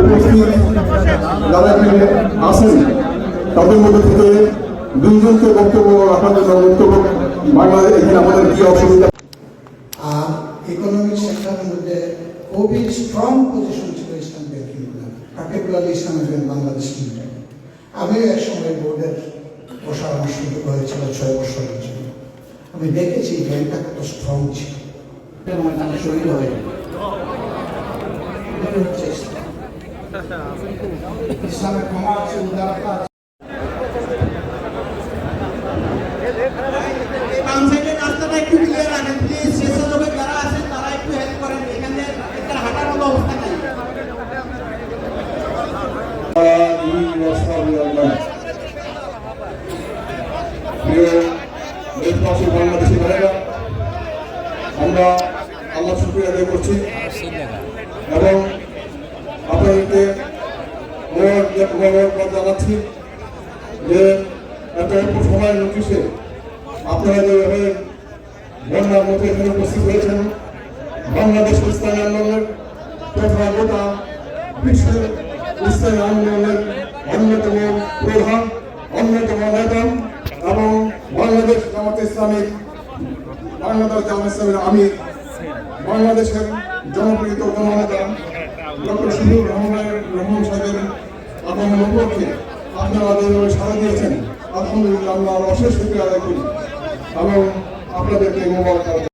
উপস্থিত যারা এখানে আছেন তাদের মধ্যে থেকে দুইজনকে বক্তব্য রাখার বক্তব্য বাংলাদেশ এখানে আমাদের কি অসুবিধা ইকোনমিক সেক্টরের মধ্যে খুবই স্ট্রং পজিশন ছিল ইসলাম ব্যাংকিংগুলো particularly Islamic bank Bangladesh limited আমিও একসময় বোর্ডের বসার আমার সুযোগ হয়েছিল ছয় বছরের জন্য আমি দেখেছি ব্যাংকটা কত স্ট্রং ছিল এবং তারা রাস্তাটা একটু ক্লিয়ার রাখেন প্লিজ শেষের লোকে যারা আছেন তারা একটু হেল্প করেন এখানে একটা হাঁটার মতো অবস্থা আমরা আল্লাহ শুক্রিয়া করছি এবং আপনাদেরকে জানাচ্ছি যে এত অল্প সময়ের নোটিশে আপনারা যেভাবে বন্যার মধ্যে এখানে উপস্থিত হয়েছেন, বাংলাদেশ ইসলামী আন্দোলনের তথা গোটা বিশ্বের ইসলামী আন্দোলনের অন্যতম প্রধান, অন্যতম নেতা এবং বাংলাদেশ জামাত ইসলামিক বাংলাদেশ জামাত ইসলামের আমির, বাংলাদেশের জনপ্রিয় জননেতা ডক্টর শিবুর রহমান রহমান সাহেবের আগমন উপলক্ষে আপনারা যেভাবে সাড়া দিয়েছেন, আলহামদুলিল্লাহ আমরা অশেষ শুক্রিয়া আদায় করি। এবং আপনাদেরকে মোবারক